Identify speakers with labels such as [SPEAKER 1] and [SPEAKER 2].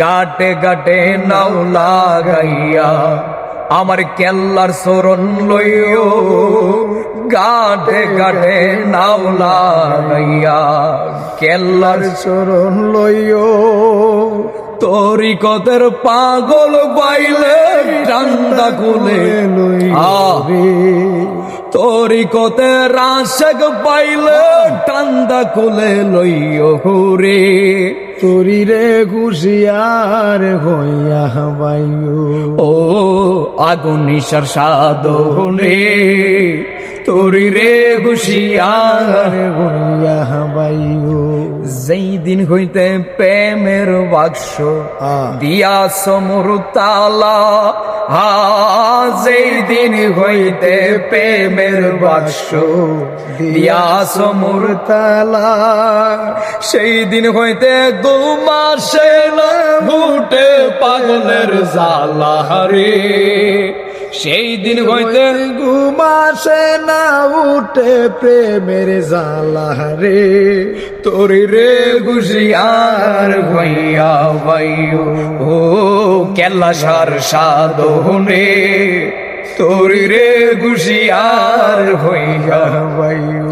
[SPEAKER 1] গাটে গাটে নাও লাগাইয়া আমার কেল্লার সরণ লইও। গাটে গাটে নাও লাগাইয়া কেল্লার
[SPEAKER 2] চরণ লইও।
[SPEAKER 1] তোরি কদের পাগল বাইলে ডান্ডা কুলে আহ তোরি কতে রাশক পাইলে টান্দা কুলে লইও রে।
[SPEAKER 2] তোরি রে ঘুষিয়ার হইয়া বায়ু।
[SPEAKER 1] ও আগুন নিশার সাধনে তোরি রে হুশিয়ার
[SPEAKER 2] হইয়া বাইও
[SPEAKER 1] যেই দিন হইতে প্রেমের বাক্স
[SPEAKER 2] আহ।
[SPEAKER 1] দিয়া সমর তালা হা যেই দিন হইতে প্রেমের বাক্স দিয়া সমর
[SPEAKER 2] তালা
[SPEAKER 1] সেই দিন হইতে গুমাসে না ঘুটে পাগলের জালা রে সেই দিন হইতে
[SPEAKER 2] ঘুমাসে না, উঠে প্রেমের জালা রে।
[SPEAKER 1] তোরি রে গুজিয়ার ভাইয়া ভাইও ও কেলাসার সাধনে, তোরি রে গুজিয়ার হইয়া
[SPEAKER 2] বাইও